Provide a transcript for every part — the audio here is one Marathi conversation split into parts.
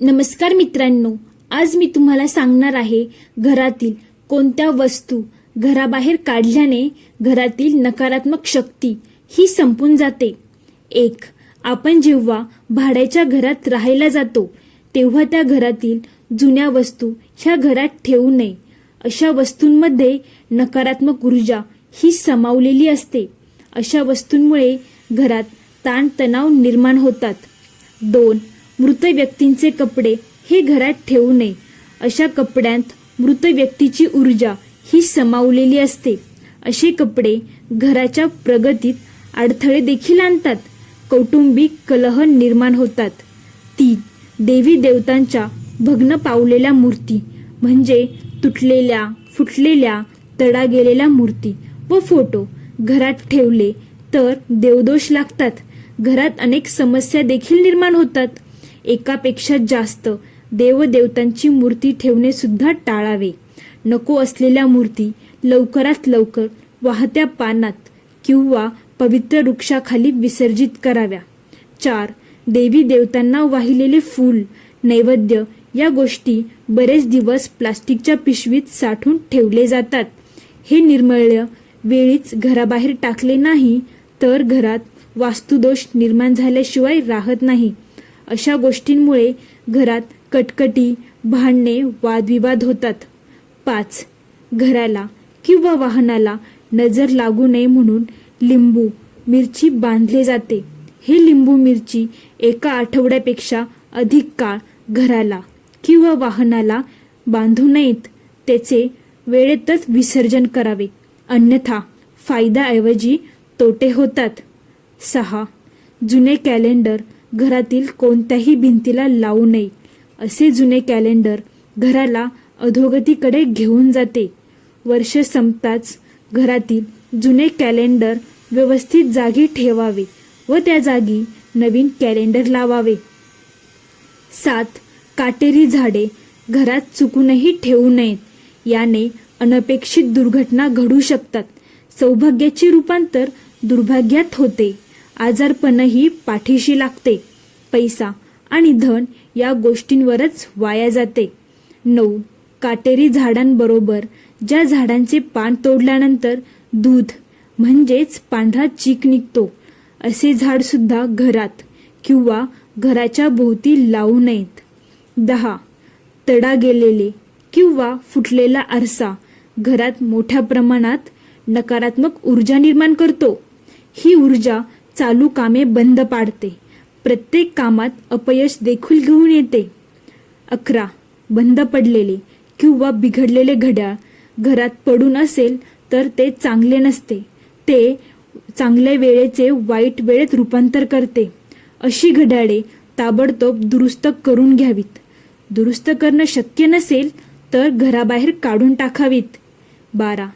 नमस्कार मित्रांनो आज मी तुम्हाला सांगणार आहे घरातील कोणत्या वस्तू घराबाहेर काढल्याने घरातील नकारात्मक शक्ती ही संपून जाते. एक आपण जेव्हा भाड्याच्या घरात राहायला जातो तेव्हा त्या घरातील जुन्या वस्तू ह्या घरात ठेवू नये. अशा वस्तूंमध्ये नकारात्मक ऊर्जा ही समावलेली असते. अशा वस्तूंमुळे घरात ताणतणाव निर्माण होतात. दोन मृत व्यक्तींचे कपडे हे घरात ठेवू नये. अशा कपड्यांत मृत व्यक्तीची ऊर्जा ही समावलेली असते. असे कपडे घराच्या प्रगतीत अडथळे देखील आणतात. कौटुंबिक कलह निर्माण होतात. तीन देवी देवतांच्या भग्न पावलेल्या मूर्ती म्हणजे तुटलेल्या फुटलेल्या तडा गेलेल्या मूर्ती व फोटो घरात ठेवले तर देवदोष लागतात. घरात अनेक समस्या देखील निर्माण होतात. एकापेक्षा जास्त देवदेवतांची मूर्ती ठेवणे सुद्धा टाळावे. नको असलेल्या मूर्ती लवकरात लवकर वाहत्या पानात किंवा पवित्र वृक्षाखाली विसर्जित कराव्या. चार देवी देवतांना वाहिलेले फूल नैवेद्य या गोष्टी बरेच दिवस प्लास्टिकच्या पिशवीत साठवून ठेवले जातात. हे निर्मल्य वेळीच घराबाहेर टाकले नाही तर घरात वास्तुदोष निर्माण झाल्याशिवाय राहत नाही. अशा गोष्टींमुळे घरात कटकटी भांडणे वादविवाद होतात. पाच घराला किंवा वाहनाला नजर लागू नये म्हणून लिंबू मिरची बांधले जाते. हे लिंबू मिरची एका आठवड्यापेक्षा अधिक काळ घराला किंवा वाहनाला बांधू नयेत. त्याचे वेळेतच विसर्जन करावे. अन्यथा फायद्याऐवजी तोटे होतात. सहा जुने कॅलेंडर घरातील कोणत्याही भिंतीला लावू नये. असे जुने कॅलेंडर घराला अधोगतीकडे घेऊन जाते. वर्ष संपताच घरातील जुने कॅलेंडर व्यवस्थित जागी ठेवावे व त्या जागी नवीन कॅलेंडर लावावे. सात काटेरी झाडे घरात चुकूनही ठेवू नयेत. याने अनपेक्षित दुर्घटना घडू शकतात. सौभाग्याचे रूपांतर दुर्भाग्यात होते. आजारपणही पाठीशी लागते. पैसा आणि धन या गोष्टींवरच वाया जाते. नऊ. काटेरी झाडांबरोबर ज्या झाडांचे पान तोडल्यानंतर दूध म्हणजेच पांढरा चीक निघतो असे झाडसुद्धा घरात किंवा घराच्या भोवती लावू नयेत. दहा. तडा गेलेले किंवा फुटलेला आरसा घरात मोठ्या प्रमाणात नकारात्मक ऊर्जा निर्माण करतो. ही ऊर्जा चालू कामे बंद पाडते. प्रत्येक कामात अपयश देखील घेऊन येते. अकरा. बंद पडलेले किंवा बिघडलेले घड्याळ घरात पडून असेल तर ते चांगले नसते. ते चांगल्या वेळेचे वाईट वेळेत रूपांतर करते. अशी घड्याळे ताबडतोब दुरुस्त करून घ्यावीत. दुरुस्त करणं शक्य नसेल तर घराबाहेर काढून टाकावीत. बारा.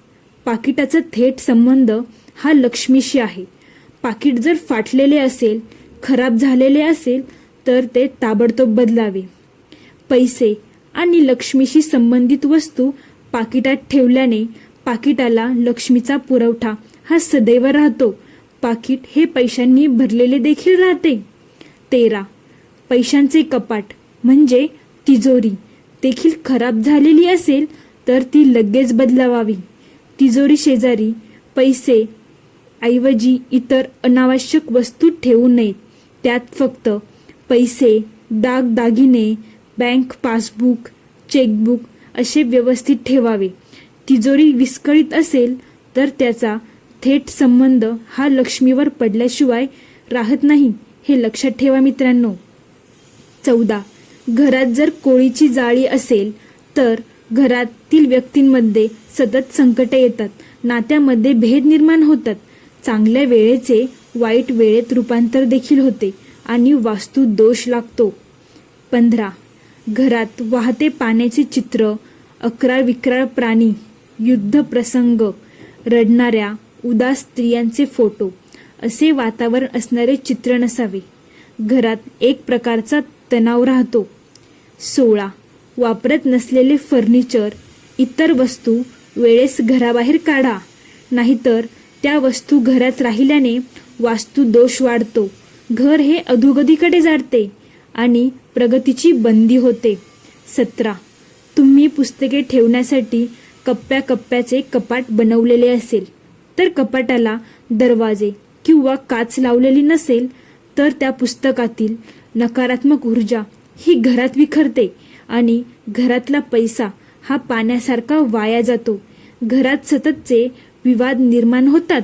पाकिटाचा थेट संबंध हा लक्ष्मीशी आहे. पाकिट जर फाटलेले असेल खराब झालेले असेल तर ते ताबडतोब बदलावे. पैसे आणि लक्ष्मीशी संबंधित वस्तू पाकिटात ठेवल्याने पाकिटाला लक्ष्मीचा पुरवठा हा सदैव राहतो. पाकिट हे पैशांनी भरलेले देखील राहते. तेरा. पैशांचे कपाट म्हणजे तिजोरी देखील खराब झालेली असेल तर ती लगेच बदलावावी. तिजोरी शेजारी पैसे ऐवजी इतर अनावश्यक वस्तू ठेवू नयेत त्यात फक्त पैसे दागदागिने बँक पासबुक चेकबुक असे व्यवस्थित ठेवावे. तिजोरी विस्कळीत असेल तर त्याचा थेट संबंध हा लक्ष्मीवर पडल्याशिवाय राहत नाही हे लक्षात ठेवा मित्रांनो. चौदा. घरात जर कोळीची जाळी असेल तर घरातील व्यक्तींमध्ये सतत संकटे येतात. नात्यामध्ये भेद निर्माण होतात. चांगल्या वेळेचे वाईट वेळेत रूपांतर देखील होते आणि वास्तू दोष लागतो. पंधरा. घरात वाहते पाण्याचे चित्र अकराळ विक्राळ प्राणी युद्ध प्रसंग रडणाऱ्या उदास स्त्रियांचे फोटो असे वातावरण असणारे चित्र नसावे. घरात एक प्रकारचा तणाव राहतो. सोळा. वापरत नसलेले फर्निचर इतर वस्तू वेळेस घराबाहेर काढा. नाहीतर त्या वस्तू घरात राहिल्याने वास्तू दोष वाढतो. घर हे अधोगतीकडे जाते आणि प्रगतीची बंदी होते. सतरा. तुम्ही पुस्तके ठेवण्यासाठी कप्प्या कप्प्याचे कपाट बनवलेले असेल तर कपाटाला दरवाजे किंवा काच लावलेली नसेल तर त्या पुस्तकातील नकारात्मक ऊर्जा ही घरात विखरते आणि घरातला पैसा हा पाण्यासारखा वाया जातो. घरात सततचे विवाद निर्माण होतात.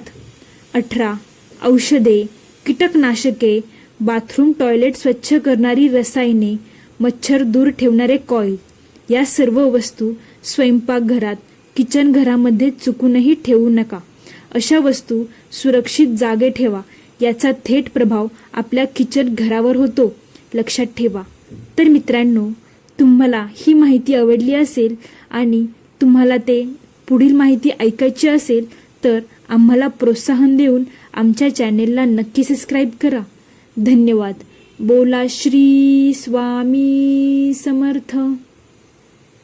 अठरा. औषधे कीटकनाशके बाथरूम टॉयलेट स्वच्छ करणारी रसायने मच्छर दूर ठेवणारे कॉईल. या सर्व वस्तू स्वयंपाकघरात किचन घरामध्ये चुकूनही ठेवू नका. अशा वस्तू सुरक्षित जागे ठेवा. याचा थेट प्रभाव आपल्या किचन घरावर होतो. लक्षात ठेवा. तर मित्रांनो तुम्हाला ही माहिती आवडली असेल आणि तुम्हाला ते पुढील माहिती ऐकायची असेल तर आम्हाला प्रोत्साहन देऊन आमच्या चॅनेलला नक्की सबस्क्राईब करा. धन्यवाद. बोला श्री स्वामी समर्थ.